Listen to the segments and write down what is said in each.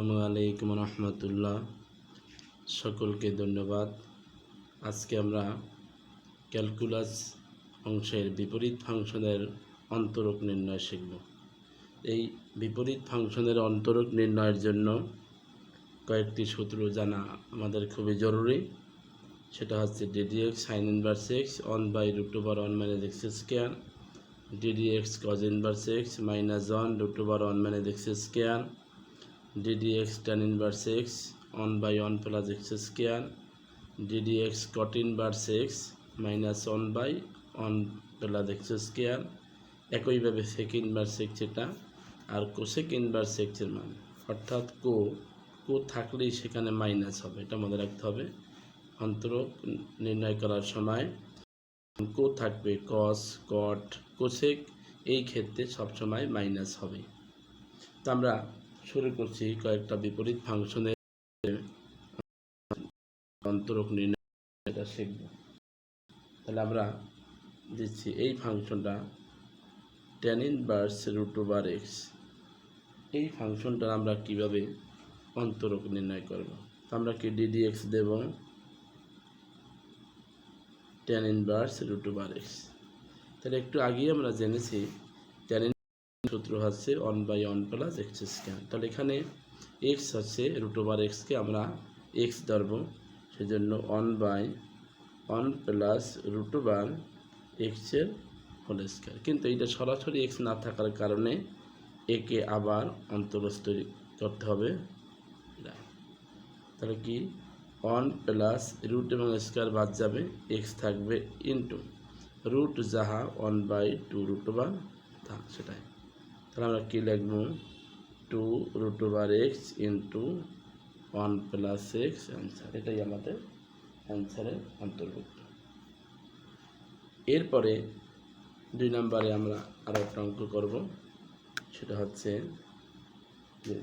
আসসালামু আলাইকুম রহমতুল্লাহ। সকলকে ধন্যবাদ। আজকে আমরা ক্যালকুলাস অংশের বিপরীত ফাংশনের অন্তরক নির্ণয় শিখব। এই বিপরীত ফাংশনের অন্তরক নির্ণয়ের জন্য কয়েকটি সূত্র জানা আমাদের খুবই জরুরি। সেটা হচ্ছে d d x sine inverse X on by root over one minus X square d d x cos inverse X minus one root over one minus X square ddx tan inverse x 1 by 1 plus x square ddx cot inverse x, minus 1 by 1 plus x square. একইভাবে sec inverse x এটা, আর inverse x এর মান। অর্থাৎ কো কো থাকলেই সেখানে minus হবে, এটা মনে রাখতে হবে। অন্তরক নির্ণয় করার সময় কো থাকবে কস কট কোসেক এই ক্ষেত্রে সবসময় মাইনাস হবে। তো আমরা শুরু করছি কয়েকটা বিপরীত ফাংশনের অন্তরক নির্ণয় এটা শিখব। তাহলে আমরা দিচ্ছি এই ফাংশনটা tan inverse root over X এই ফাংশনটা আমরা কীভাবে অন্তরক নির্ণয় করব? তো আমরা কি ডিডি এক্স দেব? Tan inverse root over X তাহলে একটু আগেই আমরা জেনেছি টেন সূত্র হচ্ছে one by one plus X square তাহলে এখানে এক্স হচ্ছে রুট ওভার এক্সকে আমরা এক্স ধরবো। সেজন্য one by one plus root over এক্সের হোল স্কোয়ার কিন্তু এটা সরাসরি এক্স না থাকার কারণে একে আবার অন্তরস তৈরি করতে হবে। তাহলে কি? ওয়ান প্লাস রুট এবং স্কোয়ার বাদ যাবে এক্স থাকবে ইন্টু রুট যাহা one by two root over থাক, সেটাই। তাহলে আমরা কী লিখব? Two root over X into one plus X answer এটাই আমাদের অ্যান্সারের অন্তর্ভুক্ত। এরপরে দুই নম্বরে আমরা আরও একটা অঙ্ক করব। সেটা হচ্ছে যে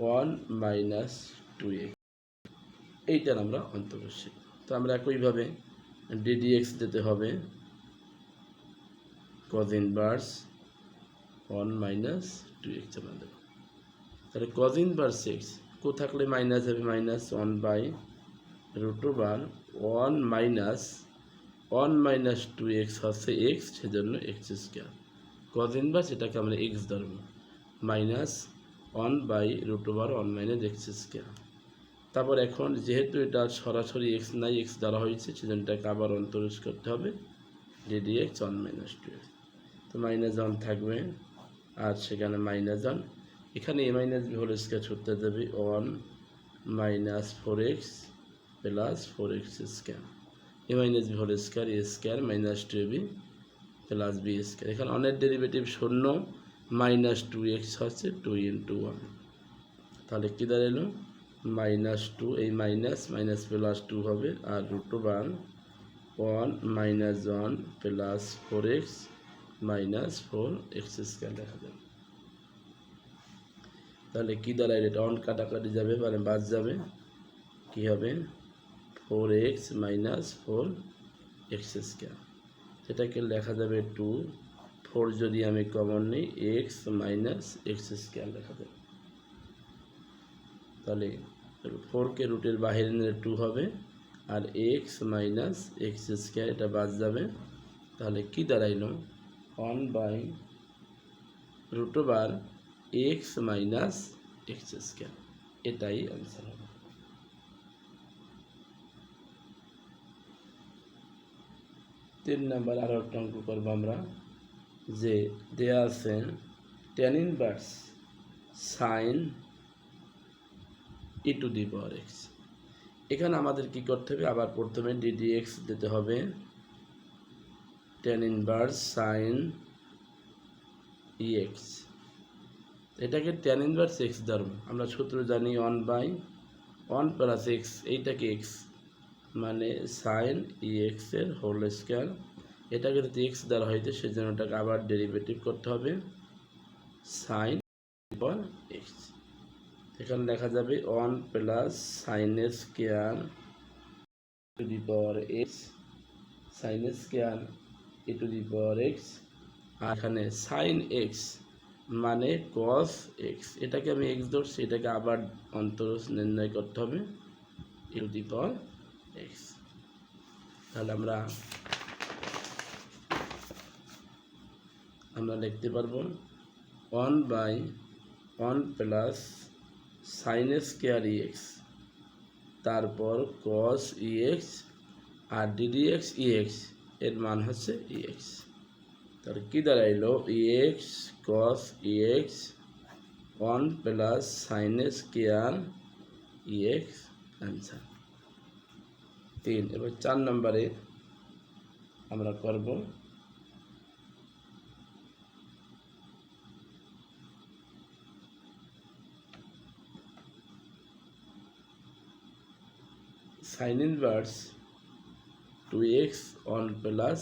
ওয়ান মাইনাস টু এক্স এইটার আমরা অন্তর্ভুক্ত। তো আমরা একইভাবে ডিডিএক্স দিতে হবে cos inverse one minus two x আমরা তাহলে কজ ইনভার্স এক্স কো থাকলে মাইনাস হবে minus one by root over one minus one minus two x হচ্ছে এক্স সেজন্য এক্স স্কোয়ার কজ ইনভার্স এটাকে আমরা এক্স ধরবো minus one by root over one minus x square তারপর এখন যেহেতু এটা সরাসরি এক্স নাই এক্স দ্বারা হয়েছে সেজন্য এটাকে আবার অন্তরস করতে হবে। D d x one minus two x. তো মাইনাস ওয়ান থাকবে, আর সেখানে মাইনাস ওয়ান। এখানে a minus b whole square ছুটতে দেবে, one minus four x plus four x square. A minus b whole square a square minus two b plus b square. এখানে অনেক derivative শূন্য minus two x হচ্ছে two into one. তাহলে কী দাঁড়াল? Minus two এই মাইনাস মাইনাস প্লাস টু হবে, আর root one one minus one plus four x minus four x square দেখা যাবে। তাহলে কী দাঁড়ায় এটা অন কাটাকাটি যাবে মানে বাদ যাবে। কী হবে? Four x minus four x square সেটাকে লেখা যাবে টু ফোর যদি আমি কমন নিই এক্স মাইনাস এক্স স্কোয়ার লেখা যাবে। তাহলে ফোরকে রুটের বাহিরে নিলে টু হবে। আর এক্স মাইনাস এক্স স্কোয়ার এটা বাদ যাবে। তাহলে কী দাঁড়াইল? One by root over x minus x square এটাই অ্যান্সার হবে। তিন নাম্বার আরও একটা অঙ্ক করব আমরা। যে দেয়া আছে tan inverse sine e to the power x এখানে আমাদের কি করতে হবে? আবার প্রথমে ডিডি এক্স দিতে হবে। Tan inverse sine e x এটাকে টেন ইনভার্স এক্স ধরব আমরা সূত্র জানি one by one plus x এইটাকে এক্স মানে সাইন ই এক্সের হোল স্কোয়ার এটাকে যদি এক্স দ্বারা হইতে সেজন্য ওটাকে আবার ডেরিভেটিভ করতে হবে। সাইন এক্স এখানে লেখা যাবে one plus sine square to the power x sine square e to the power x, আর এখানে সাইন এক্স মানে কস এক্স। এটাকে আমি এক্স ধরছি, এটাকে আবার অন্তরস নির্ণয় করতে হবে ইউ দি পাওয়ার এক্স। তাহলে আমরা আমরা লিখতে পারব one by one plus sine square e x তারপর কস ইএক্স আর d d x e x এর মান হচ্ছে ইএক্স তাহলে কী দাঁড়াইলো? E x cos e x one plus sine square e x answer তিন, এবার চার নম্বরে আমরা করব sine inverse two x one plus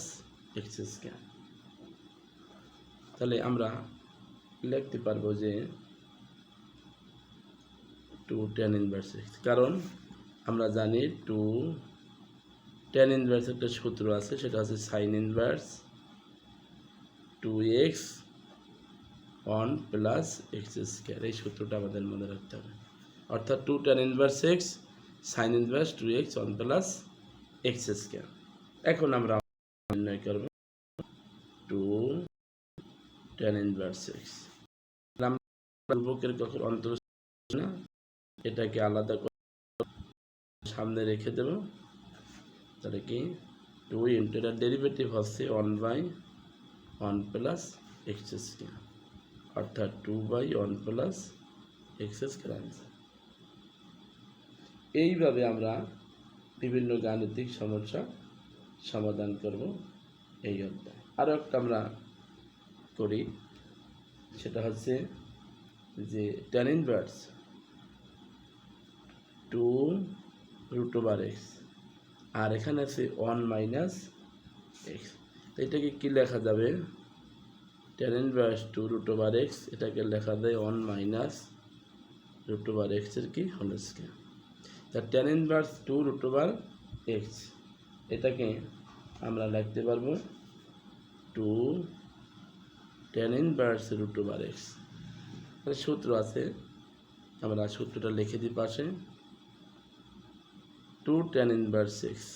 x square. তাহলে আমরা লিখতে পারব যে টু টেন ইনভার্স এক্স। কারণ আমরা জানি টু টেন ইনভার্স একটা সূত্র আছে, সেটা হচ্ছে sine inverse two x one plus x square. এই সূত্রটা আমাদের মনে রাখতে হবে। অর্থাৎ two tan inverse x sine inverse two x one plus x square. এখন আমরা নির্ণয় করব টু টেন ইনভার্স এক্স। বুকের কখন অন্তর না, এটাকে আলাদা করে সামনে রেখে দেব। তাহলে কি? টু ইন্টু এটার ডেরিভেটিভ হচ্ছে one by one plus x square. অর্থাৎ two by one plus x square এইভাবে আমরা বিভিন্ন গাণিতিক সমস্যা সমাধান করব এই অধ্যায়। আরও একটা আমরা করি, সেটা হচ্ছে যে tan inverse two root over x, আর এখানে আছে ওয়ান মাইনাস এক্স। এটাকে কী লেখা যাবে? Tan inverse two root over x, এটাকে লেখা যায় ওয়ান মাইনাস রুট ওভার এক্সের কি হোল স্কোয়ার। তা tan inverse two root over x এটাকে আমরা লিখতে পারব two tan inverse root over x সূত্র আছে। আমরা সূত্রটা লিখে দিই পাশে। টু টেন ইনভার্স এক্স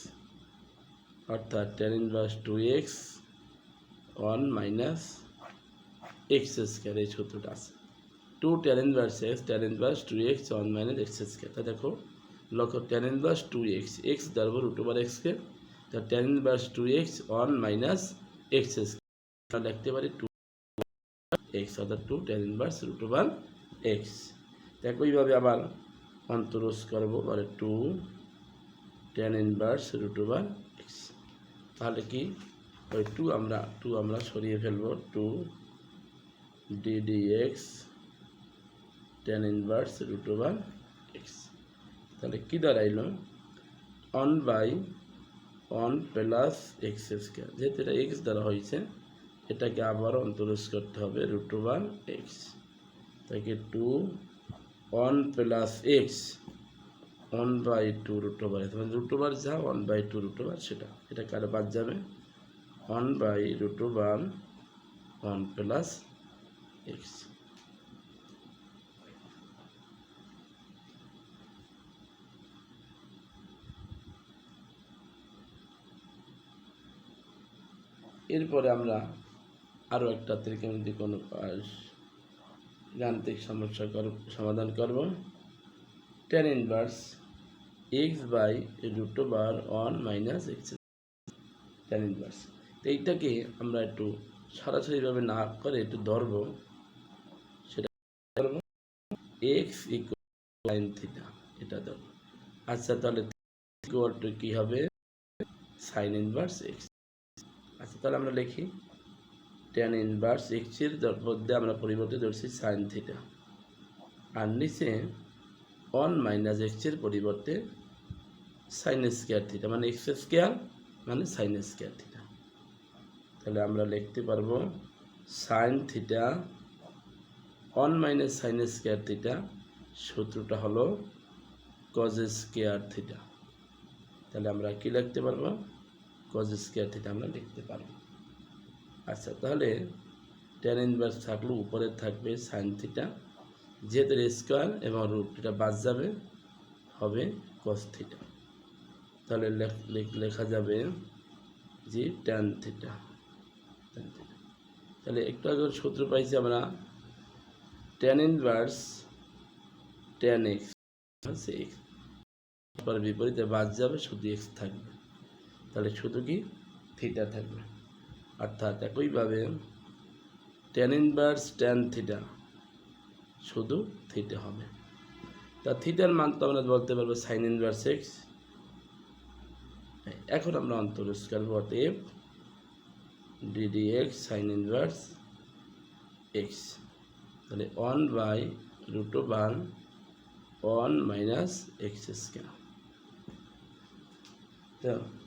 অর্থাৎ tan inverse two x one minus x square এই সূত্রটা আছে। Two tan inverse x tan inverse two x one minus x square তা দেখো লক্ষ্য tan inverse two x x ধরবো রুট ওভার এক্সকে তা tan inverse two x one minus x square লিখতে পারি টু এক্স অর্থাৎ two tan inverse root over x একইভাবে আবার অন্তরস করব মানে two tan inverse root over x তাহলে কি? ওই টু আমরা টু আমরা সরিয়ে ফেলব। Two d d x tan inverse root over x তাহলে কী দাঁড়াইল? One by one plus x square যেহেতু এটা এক্স দ্বারা হয়েছে, এটাকে আবার অন্তরস করতে হবে রুট ওভার এক্স তাকে two one plus x one by two root over মানে রুট ওভার যা one by two root over সেটা। এটা কারে বাদ যাবে? One by root over one plus x এরপরে আমরা আরও একটা ত্রিকোণমিতি কোনো গাণিতিক সমস্যা কর, সমাধান করব। Tan inverse x by root over one minus x tan inverse তো এইটাকে আমরা একটু সরাসরিভাবে না করে একটু ধরবো। সেটা ধরবো। এক্স ইকুয়াল সাইন থিটা এটা ধরবো। আচ্ছা তাহলে ইকুয়াল টু কী হবে? সাইন ইনভার্স এক্স তাহলে আমরা লিখি টেন ইনভার্স এক্সের মধ্যে আমরা পরিবর্তে ধরছি সাইন থিটা আর নিচে ওয়ান মাইনাস এক্সের পরিবর্তে সাইন স্কোয়ার থিটা মানে এক্স স্কোয়ার মানে সাইন স্কোয়ার থিটা তাহলে আমরা লিখতে পারব sine theta one minus sine square theta সূত্রটা হলো কজ স্কোয়ার থিটা তাহলে আমরা কি লিখতে পারব? কজ স্কোয়ার থিটা আমরা লিখতে পারব আচ্ছা তাহলে টেন ইনভার্স থাকলেও উপরে থাকবে সাইন থিটা যেহেতু স্কোয়ার এবং রুট এটা বাদ যাবে, হবে কস থিটা তাহলে লেখ- যাবে যে ট্যান থিটা tan theta। তাহলে একটু আগে সূত্র পাইছি আমরা tan inverse tan x x পরে বিপরীতে বাদ যাবে, শুধু এক্স থাকবে। তাহলে শুধু কি? থিটা থাকবে। অর্থাৎ একইভাবে টেন ইনভার্স টেন থিটা শুধু থিটা হবে। তা থিটার মান তো আমরা বলতে পারব সাইন ইনভার্স এক্স এখন আমরা অন্তরস্কার অতএব d d x sine inverse x তাহলে one by root over one minus x square তো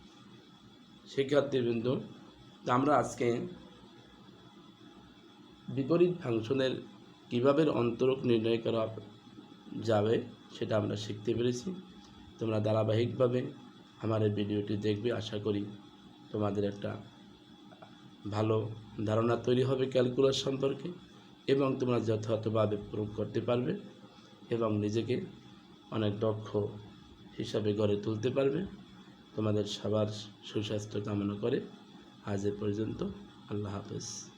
শিক্ষার্থীবৃন্দ আমরা আজকে বিপরীত ফাংশনের কীভাবে অন্তরক নির্ণয় করা যাবে সেটা আমরা শিখতে পেরেছি। তোমরা ধারাবাহিকভাবে আমার এই ভিডিওটি দেখবে। আশা করি তোমাদের একটা ভালো ধারণা তৈরি হবে ক্যালকুলাস সম্পর্কে এবং তোমরা যথাযথভাবে প্রয়োগ করতে পারবে এবং নিজেকে অনেক দক্ষ হিসাবে গড়ে তুলতে পারবে। তোমাদের সবার সুস্বাস্থ্য কামনা করে আজ এ পর্যন্ত আল্লাহ হাফেজ।